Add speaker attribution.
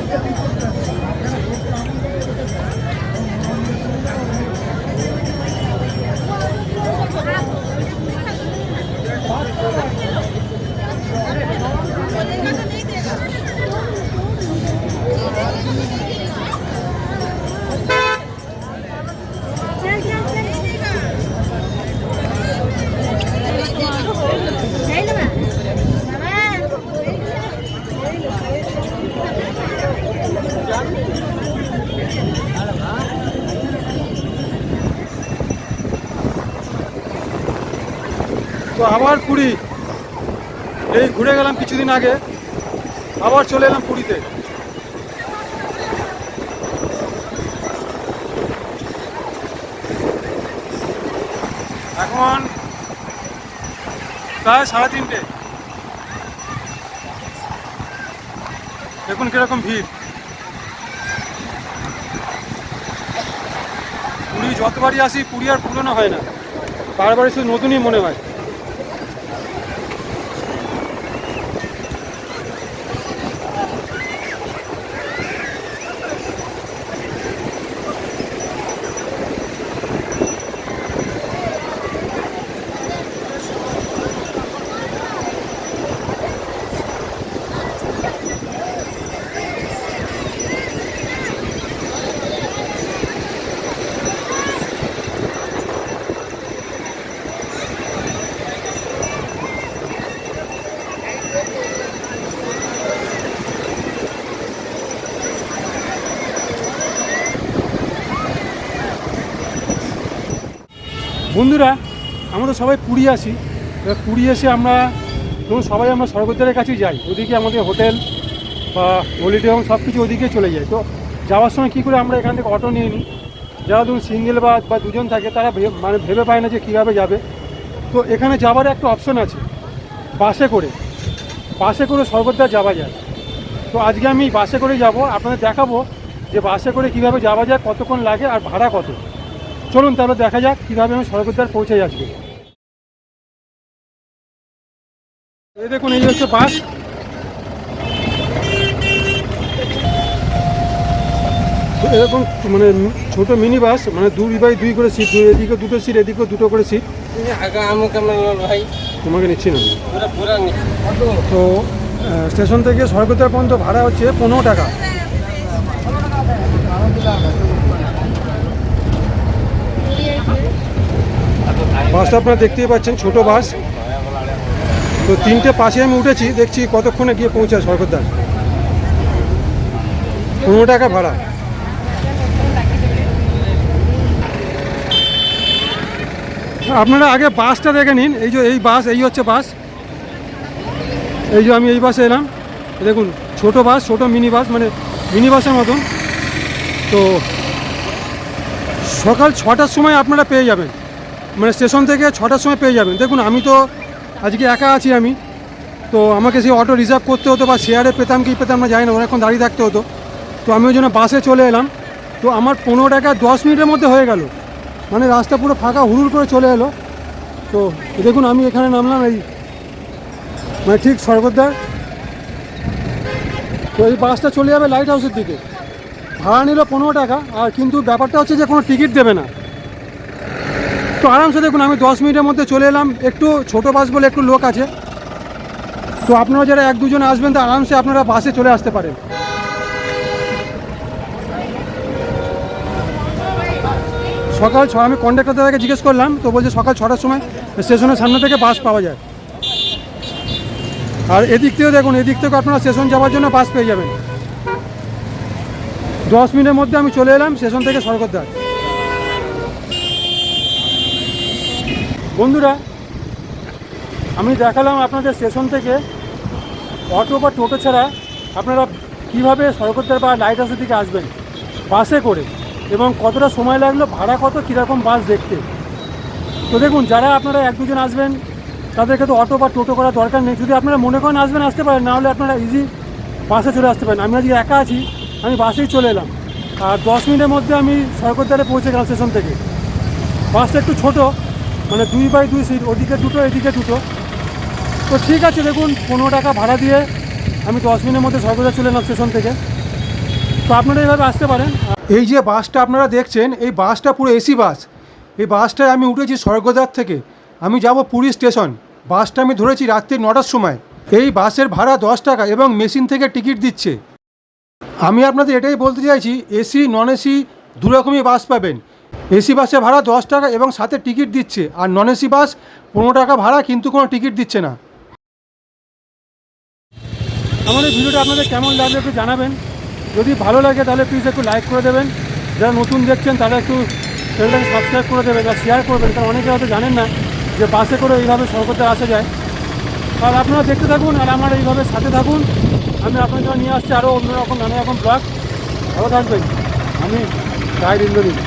Speaker 1: Thank you. তো আবার পুরী। এই ঘুরে গেলাম কিছুদিন আগে, আবার চলে এলাম পুরীতে। এখন প্রায় সাড়ে তিনটে। দেখুন কীরকম ভিড়। পুরী যতবারই আসি, পুরী আর পুরনো হয় না। বারবারই শুধু নতুনই মনে হয়। বন্ধুরা, আমরা সবাই পুরী আসি এবার পুরী এসে আমরা ধরুন সবাই আমরা স্বর্গদ্বারের কাছেই যাই। ওদিকে আমাদের হোটেল বা হলিডে হোম সব কিছু ওদিকে চলে যায়। তো যাওয়ার সময় কী করে আমরা এখান থেকে অটো নিয়ে নিই? যারা ধরুন সিঙ্গেল বা বা দুজন থাকে, তারা মানে ভেবে পায় না যে কীভাবে যাবে। তো এখানে যাবার একটা অপশন আছে, বাসে করে। বাসে করে স্বর্গদ্বার যাওয়া যায়। তো আজকে আমি বাসে করে যাব। আপনাদের দেখাবো যে বাসে করে কীভাবে যাওয়া যায়, কতক্ষণ লাগে আর ভাড়া কত। চলুন তাহলে দেখা যাক কীভাবে আমি স্বর্গদ্বার পৌঁছে যাচ্ছি। এই দেখুন, এই হচ্ছে বাস। এরকম মানে ছোট মিনি বাস মানে দুই বাই দুই করে সিট এদিকে দুটো সিট এদিকে দুটো করে সিট
Speaker 2: ভাই
Speaker 1: তোমাকে নিচ্ছি না। তো স্টেশন থেকে স্বর্গদ্বার পর্যন্ত ভাড়া হচ্ছে পনেরো টাকা। বাসটা আপনারা দেখতেই পাচ্ছেন, ছোট বাস। তো তিনটে পাশে আমি উঠেছি, দেখছি কতক্ষণে গিয়ে পৌঁছায় স্বর্গদ্বার পনেরো টাকা ভাড়া। আপনারা আগে বাসটা দেখে নিন, এই যে এই বাস, এই হচ্ছে বাস। এই যে আমি এই বাসে এলাম। দেখুন, ছোট বাস, ছোট মিনি বাস মানে মিনি বাসের মতন। তো সকাল ছটার সময় আপনারা পেয়ে যাবেন। মানে স্টেশন থেকে ছটার সময় পেয়ে যাবেন। দেখুন, আমি তো আজকে একা আছি আমি। তো আমাকে সেই অটো রিজার্ভ করতে হতো বা শেয়ারে পেতাম কি পেতাম না, জানি না, অনেকক্ষণ দাঁড়িয়ে থাকতে হতো। তো আমি ওই জন্য বাসে চলে এলাম। তো আমার পনেরো টাকা দশ মিনিটের মধ্যে হয়ে গেল। মানে রাস্তা পুরো ফাঁকা, হুড়ুর করে চলে এলো। তো দেখুন, আমি এখানে নামলাম এই মানে ঠিক স্বর্গদ্বার। তো এই বাসটা চলে যাবে লাইট হাউসের দিকে। ভাড়া নিল পনেরো টাকা, আর কিন্তু ব্যাপারটা হচ্ছে যে কোনো টিকিট দেবে না। আরামসে দেখুন, আমি দশ মিনিটের মধ্যে চলে এলাম। একটু ছোট বাস বলে একটু লোক আছে। তো আপনারা যারা এক দুজন আসবেন, তো আরামসে আপনারা বাসে চলে আসতে পারেন। সকাল ছ আমি কন্ডাক্টর দাদাকে জিজ্ঞেস করলাম, তো বলছে সকাল ছটার সময় স্টেশনের সামনে থেকে বাস পাওয়া যায়। আর এদিক থেকেও দেখুন, এদিক থেকে আপনারা স্টেশন যাওয়ার জন্য বাস পেয়ে যাবেন। দশ মিনিটের মধ্যে আমি চলে এলাম স্টেশন থেকে স্বর্গদ্বার। বন্ধুরা, আমি দেখালাম আপনাদের স্টেশন থেকে অটো বা টোটো ছাড়া আপনারা কীভাবে স্বর্গদ্বার বা লাইট হাউসের দিকে আসবেন? বাসে করে। এবং কতটা সময় লাগল? ভাড়া কত? কীরকম বাস দেখতে? তো দেখুন, যারা আপনারা এক দুজন আসবেন, তাদেরকে তো অটো বা টোটো করার দরকার নেই। যদি আপনারা মনে করেন আসবেন, আসতে পারেন। নাহলে আপনারা ইজি বাসে চলে আসতে পারেন। আমি আজকে একা আছি, আমি বাসেই চলে এলাম। আর দশ মিনিটের মধ্যে আমি স্বর্গদ্বারে পৌঁছে গেলাম স্টেশন থেকে। বাসটা একটু ছোট মানে দুই বাই দুই সিট ওদিকে দুটো, এদিকে দুটো। তো ঠিক আছে, দেখুন, পনেরো টাকা ভাড়া দিয়ে আমি দশ মিনিটের মধ্যে সর্বদা চলে এলাম স্টেশন থেকে। তো আপনারা এইভাবে আসতে পারেন। এই যে বাসটা আপনারা দেখছেন, এই বাসটা পুরো এসি বাস। এই বাসটায় আমি উঠেছি স্বর্গদ্বার থেকে। আমি যাব পুরী স্টেশন বাসটা আমি ধরেছি রাত্রি নটার সময়। এই বাসের ভাড়া দশ টাকা এবং মেশিন থেকে টিকিট দিচ্ছে। আমি আপনাদের এটাই বলতে চাইছি, এসি নন এসি দু রকমই বাস পাবেন। এসি বাসে ভাড়া দশ টাকা এবং সাথে টিকিট দিচ্ছে। আর নন এসি বাস পনেরো টাকা ভাড়া, কিন্তু কোনো টিকিট দিচ্ছে না। এই ভিডিওটা আপনাদের কেমন লাগল একটু জানাবেন। যদি ভালো লাগে তাহলে প্লিজ একটু লাইক করে দেবেন। যারা নতুন দেখছেন, তারা একটু চ্যানেলটাকে সাবস্ক্রাইব করে দেবেন বা শেয়ার করবেন কারণ অনেকে হয়তো জানেন না যে বাসে করে এইভাবে সরকারতে আসা যায়। আর আপনারা দেখতে থাকুন আর আমার এইভাবে সাথে থাকুন। আমি জন্য নিয়ে আসছি আরও অন্যরকম নানা রকম ব্লগ ভালো থাকবেন। আমি গাইড ইন্দ্রজিৎ